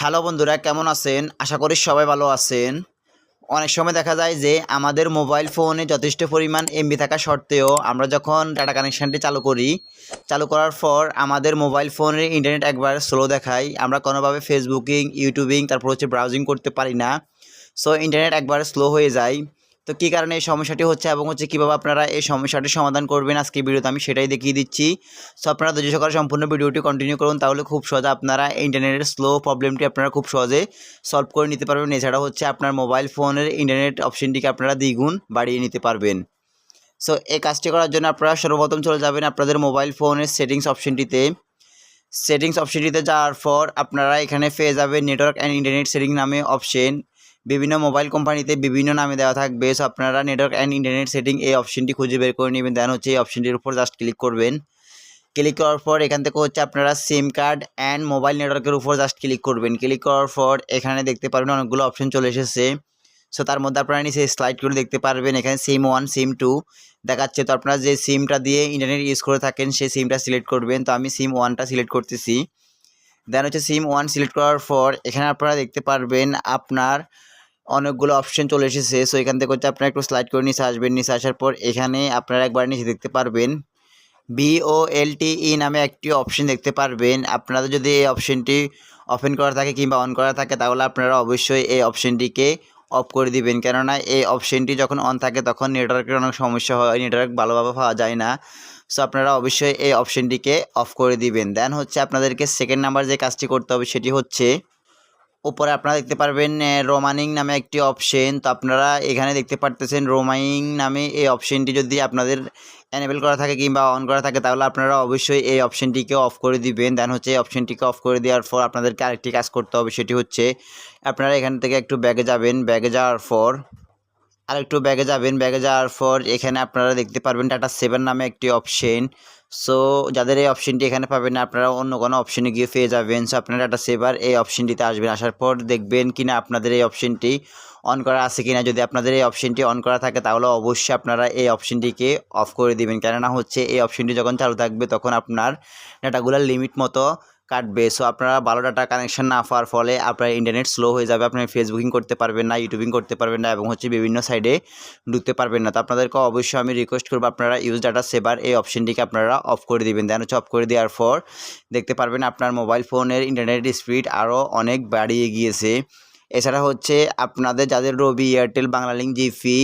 Hello বন্ধুরা, কেমন আছেন? আশা করি সবাই ভালো আছেন। অনেক সময় দেখা যায় যে আমাদের মোবাইল ফোনে যথেষ্ট পরিমাণ এমবি থাকা সত্ত্বেও আমরা যখন ডাটা কানেকশানটি চালু করি, চালু করার পর আমাদের মোবাইল ফোনের ইন্টারনেট একবার স্লো দেখায়। আমরা কোনোভাবে ফেসবুকিং ইউটিউবিং তারপর হচ্ছে ব্রাউজিং করতে পারি না। সো ইন্টারনেট একবার স্লো হয়ে যায়। তো কী কারণে এই সমস্যাটি হচ্ছে এবং হচ্ছে কীভাবে আপনারা এই সমস্যাটি সমাধান করবেন? আজকে ভিডিওতে আমি সেটাই দেখিয়ে দিচ্ছি। সো আপনারা ধৈর্য সহকারে সম্পূর্ণ ভিডিওটি কন্টিনিউ করুন, তাহলে খুব সহজে আপনারা ইন্টারনেটের স্লো প্রবলেমটি আপনারা খুব সহজে সলভ করে নিতে পারবেন। এছাড়া হচ্ছে আপনার মোবাইল ফোনের ইন্টারনেট অপশনটিকে আপনারা দ্বিগুণ বাড়িয়ে নিতে পারবেন। সো এই কাজটি করার জন্য আপনারা সর্বপ্রথম চলে যাবেন আপনাদের মোবাইল ফোনের সেটিংস অপশনটিতে সেটিংস অপশনটিতে যাওয়ার পর আপনারা এখানে পেয়ে যাবেন নেটওয়ার্ক অ্যান্ড ইন্টারনেট সেটিং নামে অপশন বিভিন্ন মোবাইল কোম্পানিতে বিভিন্ন নামে দেওয়া থাকবে। সো আপনারা নেটওয়ার্ক অ্যান্ড ইন্টারনেট সেটিং এই অপশনটি খুঁজে বের করে নেবেন। দেন হচ্ছে এই অপশনটির উপর জাস্ট ক্লিক করবেন। ক্লিক করার পর এখান থেকে হচ্ছে আপনারা সিম কার্ড অ্যান্ড মোবাইল নেটওয়ার্কের উপর জাস্ট ক্লিক করবেন। ক্লিক করার পর এখানে দেখতে পারবেন অনেকগুলো অপশন চলে এসেছে। সো তার মধ্যে আপনারা নিচে স্লাইড করে দেখতে পারবেন। এখানে সিম ওয়ান সিম টু দেখাচ্ছে। তো আপনারা যে সিমটা দিয়ে ইন্টারনেট ইউজ করে থাকেন, সেই সিমটা সিলেক্ট করবেন। তো আমি সিম ওয়ানটা সিলেক্ট করতেছি। দেন হচ্ছে সিম ওয়ান সিলেক্ট করার পর এখানে আপনারা দেখতে পারবেন আপনার অনেকগুলো অপশন চলে এসেছে। সো এখান থেকে হচ্ছে আপনারা একটু স্লাইড করে নিচে আসবেন। নিচে আসার পর এখানে আপনারা একবার নিচে দেখতে পারবেন। ই নামে একটি অপশন দেখতে পারবেন। আপনারা যদি এই অপশনটি ওপেন করা থাকে কিংবা অন করা থাকে, তাহলে আপনারা অবশ্যই এই অপশনটিকে অফ করে দিবেন। কেননা এই অপশনটি যখন অন থাকে তখন নেটওয়ার্কের অনেক সমস্যা হয় নেটওয়ার্ক ভালোভাবে পাওয়া যায় না। সো আপনারা অবশ্যই এই অপশনটিকে অফ করে দিবেন। দেন হচ্ছে আপনাদেরকে সেকেন্ড নাম্বার যে কাজটি করতে হবে সেটি হচ্ছে উপরে আপনারা দেখতে পারবেন রোমানিং নামে একটি অপশন তো আপনারা এখানে দেখতে পারতেছেন রোমাইং নামে এই অপশনটি যদি আপনাদের এনেবেল করা থাকে কিংবা অন করা থাকে, তাহলে আপনারা অবশ্যই এই অপশনটিকে অফ করে দিবেন। দেন হচ্ছে এই অপশনটিকে অফ করে দেওয়ার পর আপনাদেরকে আরেকটি কাজ করতে হবে, সেটি হচ্ছে আপনারা এখান থেকে একটু ব্যাগে যাবেন। ব্যাগে যাওয়ার পর আর একটু ব্যাগে যাবেন। ব্যাগে যাওয়ার পর এখানে আপনারা দেখতে পারবেন টাটা সেভেন নামে একটি অপশন সো যাদের এই অপশনটি এখানে পাবেন না আপনারা অন্য কোনো অপশানে গিয়ে পেয়ে যাবেন। সো আপনারা ডাটা সেভার এই অপশনটিতে আসবেন। আসার পর দেখবেন কিনা আপনাদের এই অপশনটি অন করা আছে কিনা। যদি আপনাদের এই অপশনটি অন করা থাকে, তাহলে অবশ্যই আপনারা এই অপশনটিকে অফ করে দিবেন। কেননা হচ্ছে, এই অপশনটি যখন চালু থাকবে, তখন আপনার ডাটাগুলোর লিমিট মতো কাটবে। সো আপনারা ভালো ডাটা কানেকশন না পাওয়ার ফলে আপনার ইন্টারনেট স্লো হয়ে যাবে, আপনি ফেসবুকিং করতে পারবেন না ইউটিউবিং করতে পারবেন না এবং হচ্ছে বিভিন্ন সাইডে ঢুকতে পারবেন না। তো আপনাদেরকে অবশ্যই আমি রিকোয়েস্ট করব আপনারা ইউজ ডাটা সেভার এই অপশনটিকে আপনারা অফ করে দিবেন। দেন হচ্ছে অফ করে দেওয়ার পর দেখতে পারবেন আপনার মোবাইল ফোনের ইন্টারনেট স্পিড আরও অনেক বাড়িয়ে গিয়েছে। এছাড়া হচ্ছে আপনাদের যাদের রবি এয়ারটেল বাংলালিঙ্ক জিপি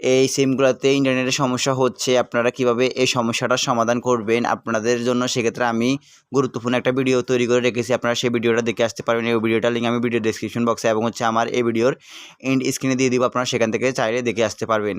এই সিমগুলোতে ইন্টারনেটের সমস্যা হচ্ছে, আপনারা কীভাবে এই সমস্যাটার সমাধান করবেন? আপনাদের জন্য সেক্ষেত্রে আমি গুরুত্বপূর্ণ একটা ভিডিও তৈরি করে রেখেছি, আপনারা সেই ভিডিওটা দেখে আসতে পারবেন। এই ভিডিওটা লিঙ্ক আমি ভিডিও ডিসক্রিপশন বক্সে এবং হচ্ছে আমার এই ভিডিওর এন্ড স্ক্রিনে দিয়ে দিব, আপনারা সেখান থেকে চাইলে দেখে আসতে পারবেন।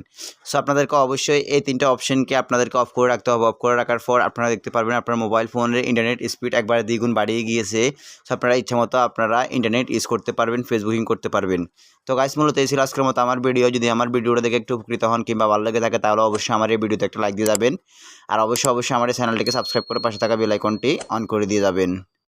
সো আপনাদেরকে অবশ্যই এই তিনটা অপশনকে আপনাদেরকে অফ করে রাখতে হবে। অফ করে রাখার পর আপনারা দেখতে পারবেন, আপনার মোবাইল ফোনের ইন্টারনেট স্পিড একবারে দ্বিগুণ বাড়িয়ে গিয়েছে। সো আপনারা ইচ্ছা মতো আপনারা ইন্টারনেট ইউজ করতে পারবেন ফেসবুকিং করতে পারবেন। তো গাইস মূলত এই ছিল আজকের মতো আমার ভিডিও যদি আমার ভিডিওটা দেখে একটু উপকৃত হন কিংবা ভালো লেগে থাকে, তাহলে অবশ্যই আমার এই ভিডিওতে একটা লাইক দিয়ে যাবেন। আর অবশ্যই অবশ্যই আমার এই চ্যানেলটিকে সাবস্ক্রাইব করে পাশে থাকা বেলাইকনটি অন করে দিয়ে যাবেন।